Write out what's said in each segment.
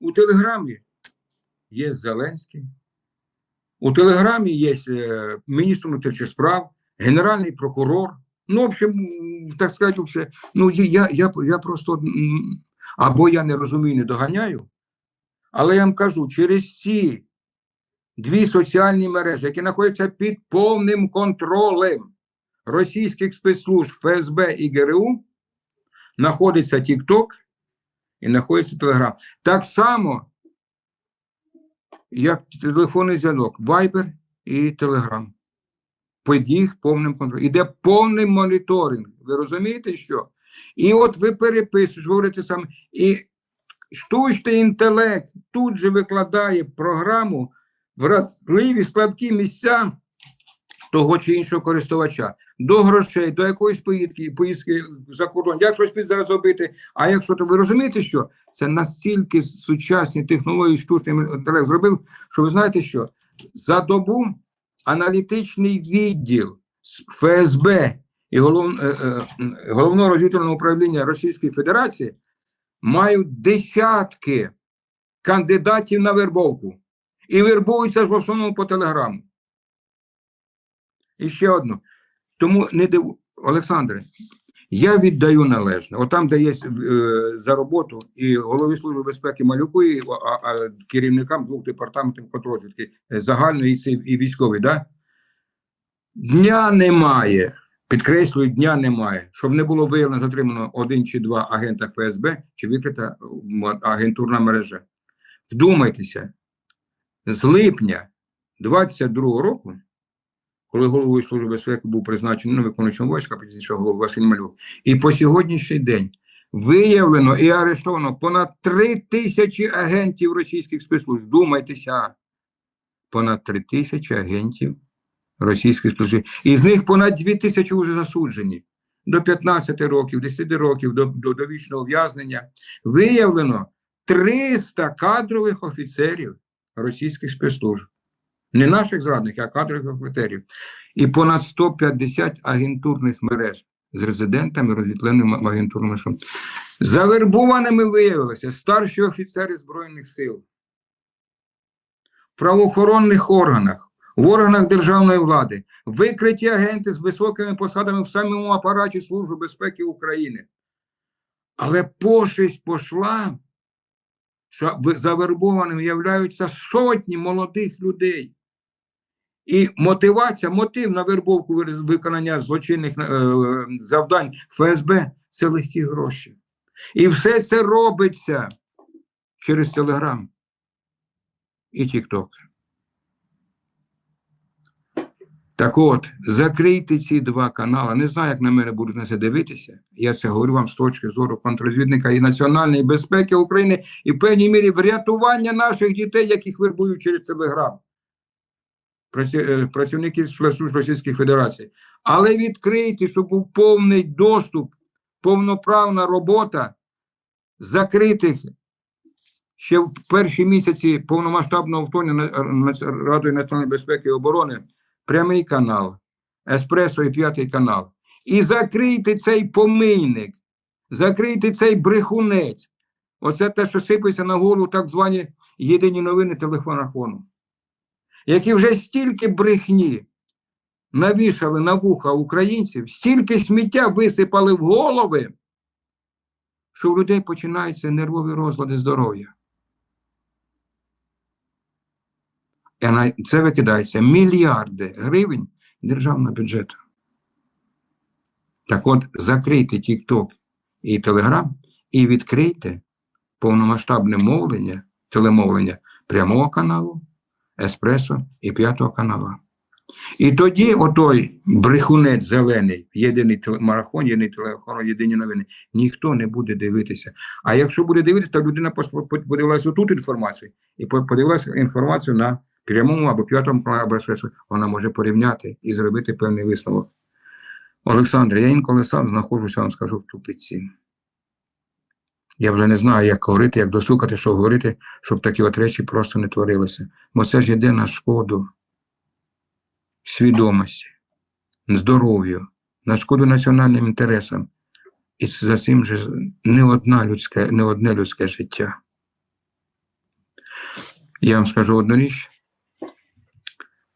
у Телеграмі є Зеленський, у Телеграмі є е, міністр внутрішніх справ, генеральний прокурор. Ну, в общем, так сказати, все. Ну, я, я, я, просто або я не розумію, не доганяю, але я вам кажу, через ці дві соціальні мережі, які знаходяться під повним контролем російських спецслужб ФСБ і ГРУ, знаходиться TikTok і знаходиться Telegram. Так само, як телефонний зв'язок, Viber і Telegram. Під їх повним контролем. Іде повний моніторинг. Ви розумієте, що? І от ви переписуєте, говорите саме, і штучний інтелект тут же викладає програму вразливі слабкі місця того чи іншого користувача. До грошей, до якоїсь поїздки, поїздки за кордон, як щось під зараз робити. А якщо то ви розумієте, що це настільки сучасні технології штучний інтелект зробив, що ви знаєте, що за добу аналітичний відділ ФСБ і голов, е, е, головного розвідувального управління Російської Федерації мають десятки кандидатів на вербовку і вербуються в основному по телеграму. І ще одну. Тому не див... Олександре, я віддаю належне. От там, де є е, за роботу і голові служби безпеки Малюку, і а, а, керівникам двох департаментів контрозвідки е, загальної і, і військової, да? дня немає. Підкреслюю, дня немає, щоб не було виявлено затримано один чи два агента ФСБ чи викрита агентурна мережа. Вдумайтеся, з липня 22-го року, коли головою Служби безпеки був призначений ну, виконуючим війська, пізніше голова Василь Малюк, і по сьогоднішній день виявлено і арештовано понад 3 тисячі агентів російських спецслужб. Вдумайтеся, понад 3 тисячі агентів російських спецслужб. Із них понад 2 тисячі вже засуджені. До 15 років, 10 років, до, до, до вічного ув'язнення. Виявлено 300 кадрових офіцерів російських спецслужб. Не наших зрадників, а кадрових офіцерів. І понад 150 агентурних мереж з резидентами, розвітленими агентурними. шо- Завербованими виявилися старші офіцери Збройних сил, в правоохоронних органах, в органах державної влади, викриті агенти з високими посадами в самому апараті Служби безпеки України. Але пошесть пошла, що завербованими являються сотні молодих людей. І мотивація, мотив на вербовку виконання злочинних е, завдань ФСБ це легкі гроші. І все це робиться через Телеграм і Тікток. Так от, закрийте ці два канали. Не знаю, як на мене будуть на це дивитися. Я це говорю вам з точки зору контрозвідника і національної безпеки України, і в певній мірі врятування наших дітей, яких вербують через Телеграм. Е, спецслужб Російської Федерації. Але відкрийте, щоб був повний доступ, повноправна робота закритих ще в перші місяці повномасштабного вторгнення Радою національної безпеки і оборони прямий канал, Еспресо і п'ятий канал. І закрийте цей помийник, закрийте цей брехунець. Оце те, що сипеться на голову так звані єдині новини телефонахону, які вже стільки брехні навішали на вуха українців, стільки сміття висипали в голови, що в людей починаються нервові розлади здоров'я. І на це викидається мільярди гривень державного бюджету. Так от, закрийте TikTok і Telegram і відкрийте повномасштабне мовлення, телемовлення прямого каналу, Еспресо і п'ятого каналу. І тоді отой брехунець зелений, єдиний теле- марафон, єдиний телефон, єдині новини, ніхто не буде дивитися. А якщо буде дивитися, то людина подивилася тут інформацію і подивилася інформацію на прямому або п'ятому або СС. Вона може порівняти і зробити певний висновок. Олександр, я інколи сам знаходжуся, вам скажу, в тупиці. Я вже не знаю, як говорити, як досукати, що говорити, щоб такі от речі просто не творилися. Бо це ж йде на шкоду свідомості, здоров'ю, на шкоду національним інтересам. І за цим же не одна людська, не одне людське життя. Я вам скажу одну річ.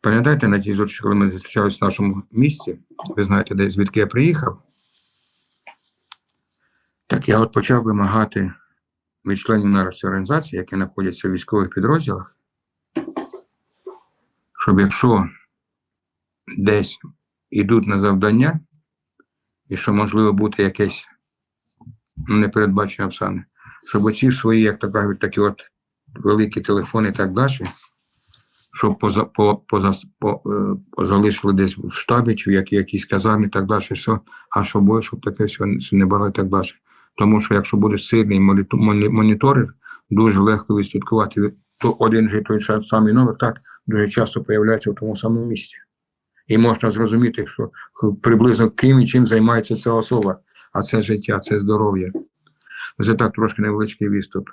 Пам'ятаєте на тій зустрічі, коли ми зустрічалися в нашому місті, ви знаєте, де звідки я приїхав? Так я от почав вимагати від членів нашої організації, які знаходяться в військових підрозділах, щоб якщо десь йдуть на завдання, і що можливо бути якесь непередбачені обставини, щоб оці свої, як то кажуть, такі от великі телефони і так далі, щоб поза, по, поза, по, е, позалишили десь в штабі чи в які, якійсь казармі так далі, все, а собою, щоб таке все не було і так далі. Тому що якщо буде сильний моліту- моні- дуже легко відслідкувати. То один же той самий номер так дуже часто появляється в тому самому місці. І можна зрозуміти, що приблизно ким і чим займається ця особа. А це життя, це здоров'я. Це так трошки невеличкий відступ.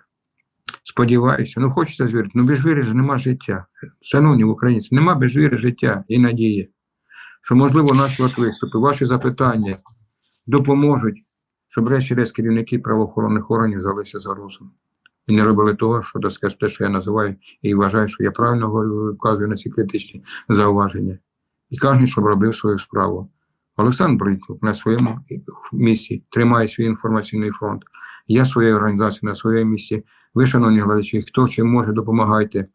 Сподіваюся, ну хочеться звірити, ну без віри ж нема життя. Шановні українці, нема без віри життя і надії. Що, можливо, наші от виступи, ваші запитання допоможуть, щоб решті-решт керівники правоохоронних органів взялися за розум. І не робили того, що так сказати, те, що я називаю, і вважаю, що я правильно вказую на ці критичні зауваження. І кожен, щоб робив свою справу. Олександр Бриньков на своєму місці тримає свій інформаційний фронт. Я своєю організацією на своєму місці. Ви, шановні глядачі, хто чим може, допомагайте.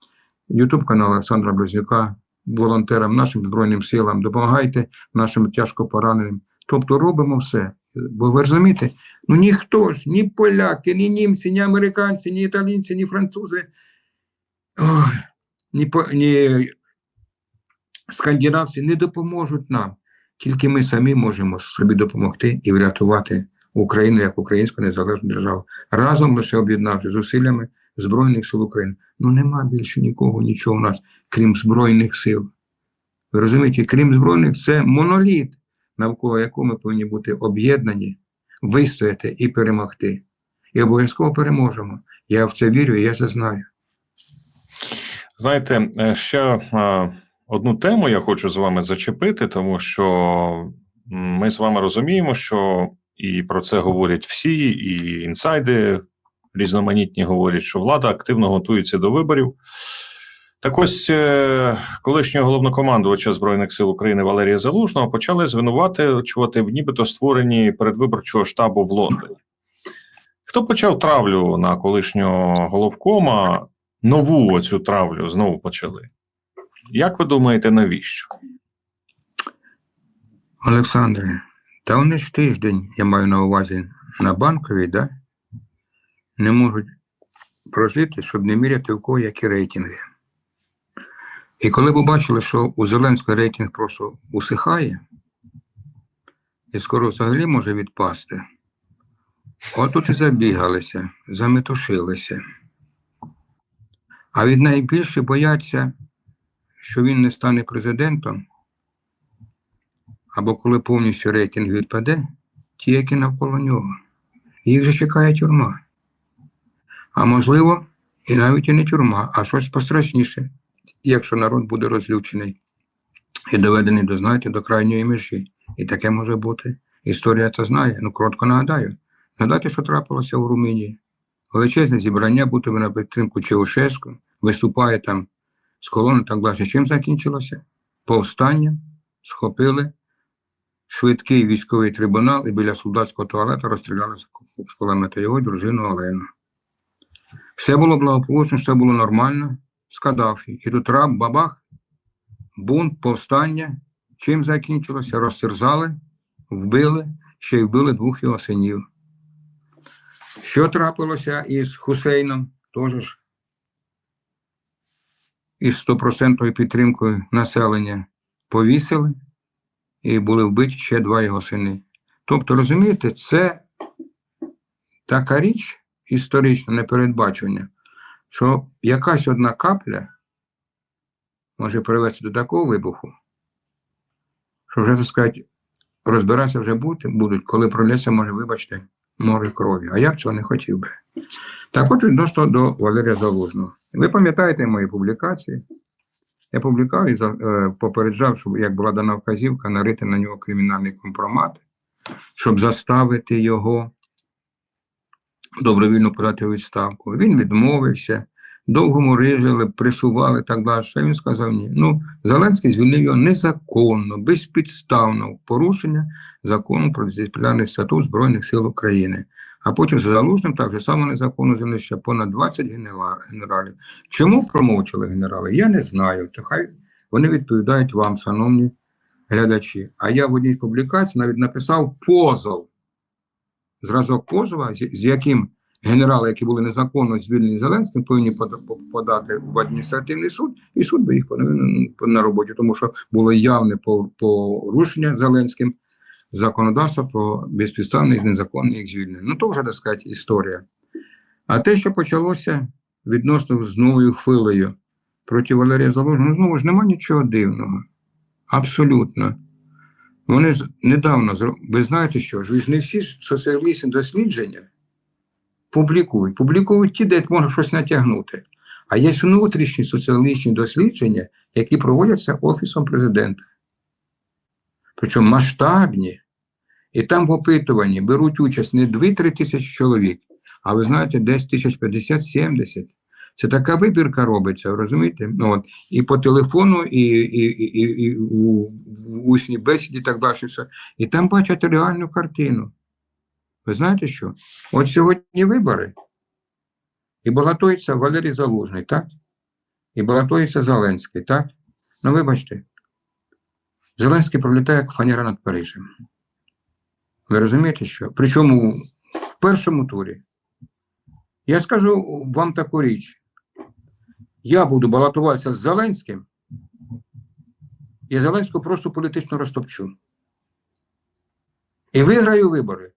Ютуб канал Олександра Близнюка, волонтерам, нашим Збройним силам, допомагайте нашим тяжко пораненим. Тобто робимо все. Бо ви розумієте, ну ніхто ж, ні поляки, ні німці, ні американці, ні італійці, ні французи, ой, ні, ні скандинавці не допоможуть нам. Тільки ми самі можемо собі допомогти і врятувати Україну як українську незалежну державу. Разом лише об'єднавши зусиллями Збройних сил України. Ну нема більше нікого, нічого у нас, крім Збройних сил. Ви розумієте, крім Збройних, це моноліт, навколо якого ми повинні бути об'єднані, вистояти і перемогти. І обов'язково переможемо. Я в це вірю і я це знаю. Знаєте, е, ще е, одну тему я хочу з вами зачепити, тому що ми з вами розуміємо, що і про це говорять всі, і інсайди різноманітні говорять, що влада активно готується до виборів. Так ось е, колишнього головнокомандувача Збройних сил України Валерія Залужного почали звинувачувати в нібито створенні передвиборчого штабу в Лондоні. Хто почав травлю на колишнього головкома? Нову оцю травлю знову почали. Як ви думаєте, навіщо? Олександре, та вони ж тиждень, я маю на увазі, на банковій, да? не можуть прожити, щоб не міряти в кого які рейтинги. І коли побачили, що у Зеленського рейтинг просто усихає, і скоро взагалі може відпасти, отут і забігалися, заметушилися. А від найбільше бояться, що він не стане президентом, або коли повністю рейтинг відпаде, ті, які навколо нього. Їх же чекає тюрма. А можливо, і навіть і не тюрма, а щось пострашніше, якщо народ буде розлючений і доведений до, знаєте, до крайньої межі. І таке може бути. Історія це знає. Ну, коротко нагадаю. Нагадайте, що трапилося у Румунії. Величезне зібрання, будто на підтримку Чаушеску, виступає там з колони так далі. Чим закінчилося? Повстанням схопили швидкий військовий трибунал і біля солдатського туалету розстріляли з ку- кулемета його дружину Олену. Все було благополучно, все було нормально з Каддафі. І тут раб бабах, бунт, повстання. Чим закінчилося? Розтерзали, вбили, ще й вбили двох його синів. Що трапилося із Хусейном? Теж ж із стопроцентною підтримкою населення повісили і були вбиті ще два його сини. Тобто, розумієте, це така річ історична непередбачення, що якась одна капля може привести до такого вибуху, що вже, так сказати, розбиратися вже бути, будуть, коли пролється, може, вибачте, море крові. А я б цього не хотів би. Так от відносно до Валерія Залужного. Ви пам'ятаєте мої публікації? Я публікував і е, попереджав, що як була дана вказівка нарити на нього кримінальний компромат, щоб заставити його добровільно подати відставку. Він відмовився. довго мурижили, пресували так далі. А він сказав ні. Ну, Зеленський звільнив його незаконно, безпідставно, в порушення закону про дисциплінарний статут Збройних сил України. А потім за залужним так же само незаконно звільнив ще понад 20 генералів. Чому промовчали генерали? Я не знаю. То хай вони відповідають вам, шановні глядачі. А я в одній публікації навіть написав позов. Зразок позова, з, яким генерали, які були незаконно звільнені Зеленським, повинні подати в адміністративний суд, і суд би їх повинен на роботі, тому що було явне порушення Зеленським законодавства про незаконне їх звільнення. Ну, то вже, так сказати, історія. А те, що почалося відносно з новою хвилею проти Валерія Залужного, ну, знову ж немає нічого дивного. Абсолютно. Вони ж недавно, ви знаєте що ж, ви ж не всі ж дослідження публікують. Публікують ті, де можна щось натягнути. А є внутрішні соціологічні дослідження, які проводяться Офісом президента. Причому масштабні. І там в опитуванні беруть участь не 2-3 тисячі чоловік, а ви знаєте, десь тисяч 50-70. Це така вибірка робиться, розумієте? Ну, от, і по телефону, і, і, і, і, у, в усній бесіді, так далі. І там бачать реальну картину. Ви знаєте що? От сьогодні вибори. І балотується Валерій Залужний, так? І балотується Зеленський, так? Ну, вибачте, Зеленський пролітає як фанера над Парижем. Ви розумієте, що? Причому в першому турі. Я скажу вам таку річ. Я буду балотуватися з Зеленським, і Зеленського просто політично розтопчу. І виграю вибори,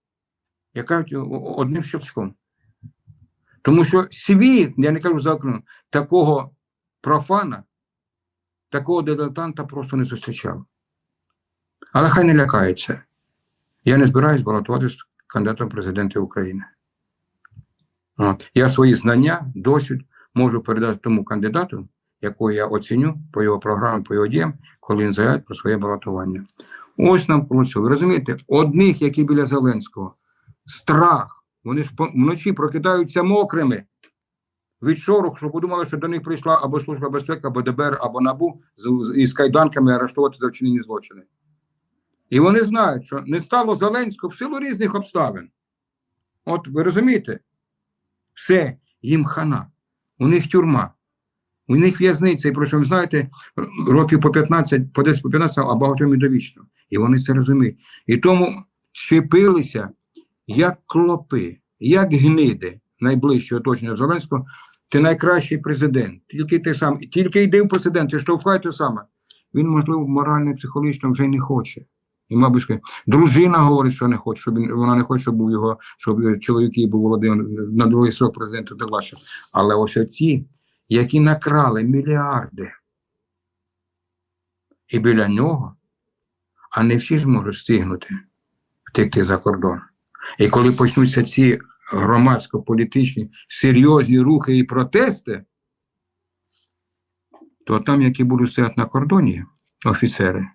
як кажуть, одним щелчком. Тому що світ, я не кажу за окном, такого профана, такого дилетанта просто не зустрічав. Але хай не лякається. Я не збираюсь балотуватися кандидатом в президенти України. От. Я свої знання, досвід можу передати тому кандидату, якого я оціню по його програмі, по його діям, коли він заявить про своє балотування. Ось нам. Ви розумієте, одних, які біля Зеленського, страх. Вони вночі прокидаються мокрими від шорох, щоб подумали, що до них прийшла або Служба безпеки, або ДБР, або НАБУ з- із кайданками арештувати за вчинені злочини. І вони знають, що не стало Зеленського в силу різних обставин. От ви розумієте? Все, їм хана. У них тюрма, у них в'язниця, і причому, знаєте, років по 15, по 10 по 15, а багатьом і довічно. І вони це розуміють. І тому чепилися як клопи, як гниди найближче оточення Зеленського. Ти найкращий президент. Тільки ти сам, тільки йди в президент, і штовхай те саме. Він, можливо, морально психологічно вже не хоче. І, мабуть, дружина говорить, що не хоче, щоб він, вона не хоче, щоб був його, щоб чоловік її був Володимир на другий срок президента та далі. Але ось оці, які накрали мільярди, і біля нього, а не всі зможуть стигнути втекти за кордон. І коли почнуться ці громадсько-політичні серйозні рухи і протести, то там, які будуть стояти на кордоні, офіцери,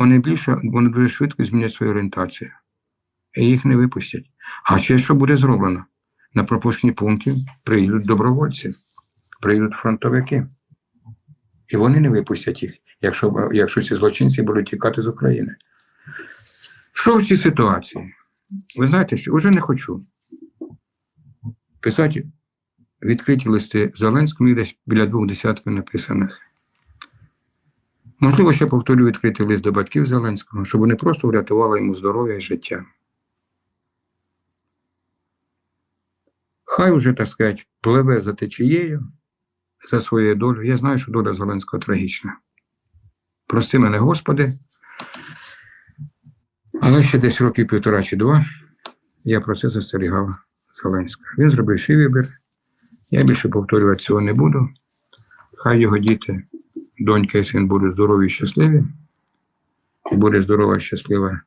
вони більше, вони дуже швидко змінять свою орієнтацію. І їх не випустять. А ще що буде зроблено? На пропускні пункти прийдуть добровольці, прийдуть фронтовики. І вони не випустять їх, якщо, якщо ці злочинці будуть тікати з України. Що в цій ситуації? Ви знаєте, що вже не хочу писати відкриті листи Зеленському, їх десь біля двох десятків написаних. Можливо, ще повторю відкритий лист до батьків Зеленського, щоб вони просто врятували йому здоров'я і життя. Хай уже, так сказати, пливе за течією, за своєю долею. Я знаю, що доля Зеленського трагічна. Прости мене, Господи. Але ще десь років півтора чи два я про це застерігав Зеленського. Він зробив свій вибір. Я більше повторювати цього не буду. Хай його діти, донька і син будуть здорові і щасливі. І буде здорова і щаслива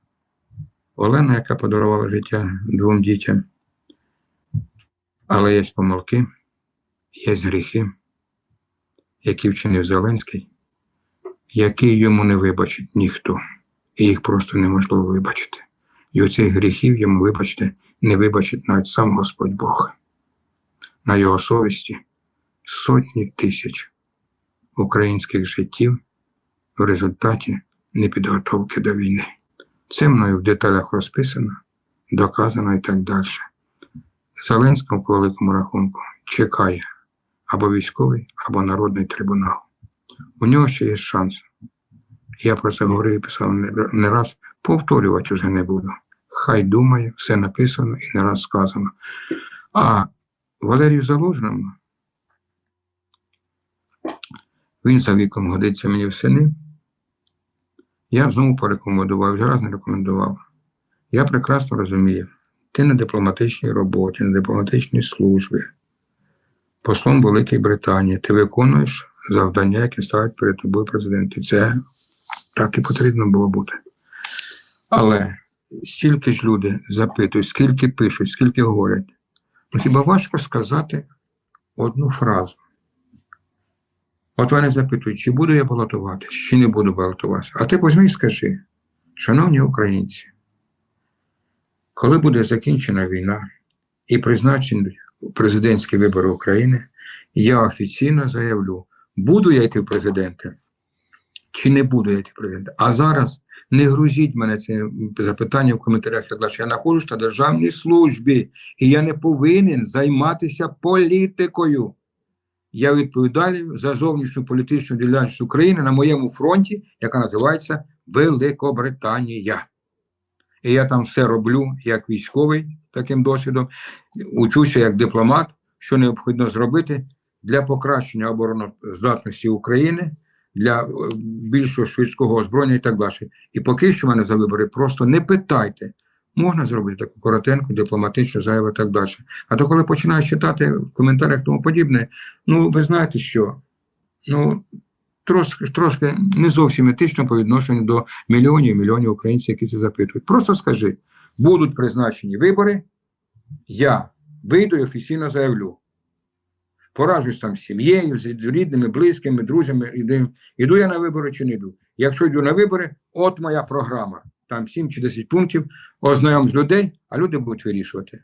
Олена, яка подарувала життя двом дітям. Але є помилки, є гріхи, які вчинив Зеленський, які йому не вибачить ніхто. І їх просто неможливо вибачити. І оцих гріхів йому, вибачте, не вибачить навіть сам Господь Бог. На його совісті сотні тисяч українських життів в результаті непідготовки до війни. Це мною в деталях розписано, доказано і так далі. Зеленського по великому рахунку чекає або військовий, або народний трибунал. У нього ще є шанс. Я про це говорив і писав не раз, повторювати вже не буду. Хай думає, все написано і не раз сказано. А Валерію Залужному, він за віком годиться мені в сини. Я б знову порекомендував, вже раз не рекомендував. Я прекрасно розумію, ти на дипломатичній роботі, на дипломатичній службі, послом Великої Британії, ти виконуєш завдання, які ставить перед тобою президент. І це так і потрібно було бути. Але стільки ж люди запитують, скільки пишуть, скільки говорять. Ну хіба важко сказати одну фразу? От вони запитують, чи буду я балотуватися, чи не буду балотуватися. А ти візьми і скажи, шановні українці, коли буде закінчена війна і призначені президентські вибори України, я офіційно заявлю, буду я йти в президенти, чи не буду я йти в президенти. А зараз не грузіть мене це запитання в коментарях, я кажу, я знаходжусь на державній службі, і я не повинен займатися політикою. Я відповідаю за зовнішню політичну діяльність України на моєму фронті, яка називається Великобританія. І я там все роблю як військовий таким досвідом, учуся як дипломат, що необхідно зробити для покращення обороноздатності України, для е, більшого швидкого озброєння і так далі. І поки що мене за вибори просто не питайте. Можна зробити таку коротеньку, дипломатичну заяву і так далі. А то коли починаєш читати в коментарях тому подібне, ну ви знаєте що? Ну, трошки, трошки не зовсім етично по відношенню до мільйонів і мільйонів українців, які це запитують. Просто скажи, будуть призначені вибори, я вийду і офіційно заявлю. Поражусь там з сім'єю, з рідними, близькими, друзями, іду, я на вибори чи не йду. Якщо йду на вибори, от моя програма. Там 7 чи 10 пунктів, ознайом з людей, а люди будуть вирішувати.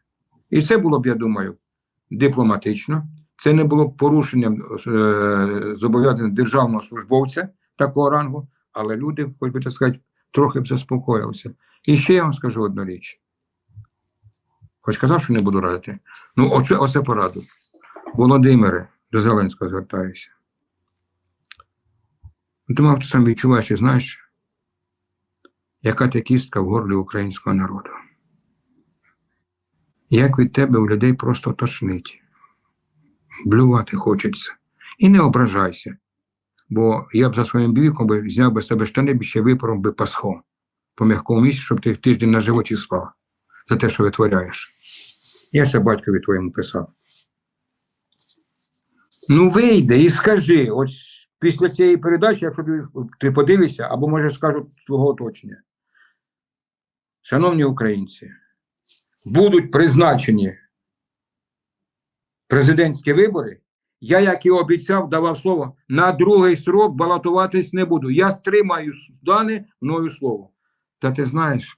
І це було б, я думаю, дипломатично. Це не було б порушенням е, зобов'язань державного службовця такого рангу, але люди, хоч би так сказати, трохи б заспокоїлися. І ще я вам скажу одну річ. Хоч казав, що не буду радити. Ну, оце, оце пораду. Володимире, до Зеленського звертаюся. Думав, ти сам відчуваєш і знаєш, яка ти кістка в горлі українського народу. Як від тебе у людей просто тошнить, блювати хочеться. І не ображайся, бо я б за своїм віком би зняв би з тебе штани б ще випором би пасхом по м'якому місці, щоб ти тиждень на животі спав за те, що витворяєш. Я це батькові твоєму писав. Ну, вийди і скажи, от після цієї передачі, якщо ти подивишся, або може скажуть твого оточення. Шановні українці, будуть призначені президентські вибори. Я, як і обіцяв, давав слово, на другий срок балотуватись не буду. Я стримаю дане мною слово. Та ти знаєш,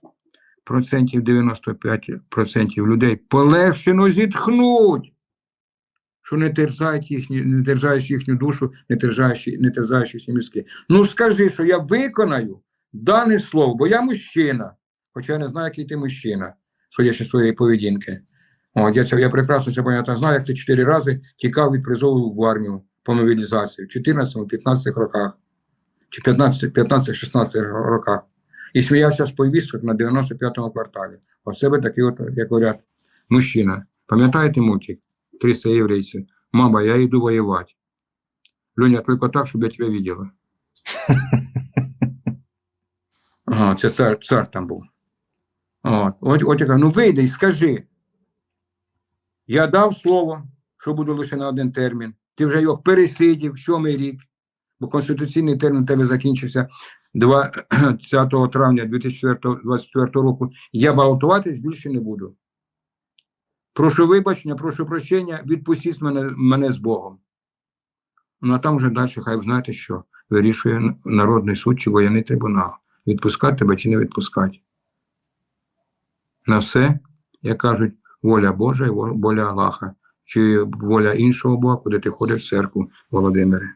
процентів 95% людей полегшено зітхнуть, що не терзають їхні, не терзаєш їхню душу, не терзаєш, не терзаєш їхні мізки. Ну скажи, що я виконаю дане слово, бо я мужчина. Хоча я не знаю, який ти мужчина, судячи своєї поведінки. От, я, це, я прекрасно це пам'ятаю, знаю, як ти чотири рази тікав від призову в армію по мобілізації в 14-15 роках, чи 15-16 роках. І сміявся з повісток на 95-му кварталі. От себе такий, от, як говорять, мужчина. Пам'ятаєте мультик? 300 єврейців. Мама, я йду воювати. Люня, тільки так, щоб я тебе видела. Ага, це цар, цар там був. От, от, я кажу, ну вийди і скажи. Я дав слово, що буду лише на один термін. Ти вже його пересидів, сьомий рік, бо конституційний термін тебе закінчився 20 травня 2024 року. Я балотуватись більше не буду. Прошу вибачення, прошу прощення, відпустіть мене, мене з Богом. Ну а там вже далі, хай знаєте, що вирішує Народний суд чи воєнний трибунал. Відпускати тебе чи не відпускати. На все, як кажуть, воля Божа і воля Аллаха. чи воля іншого Бога, куди ти ходиш в церкву, Володимире.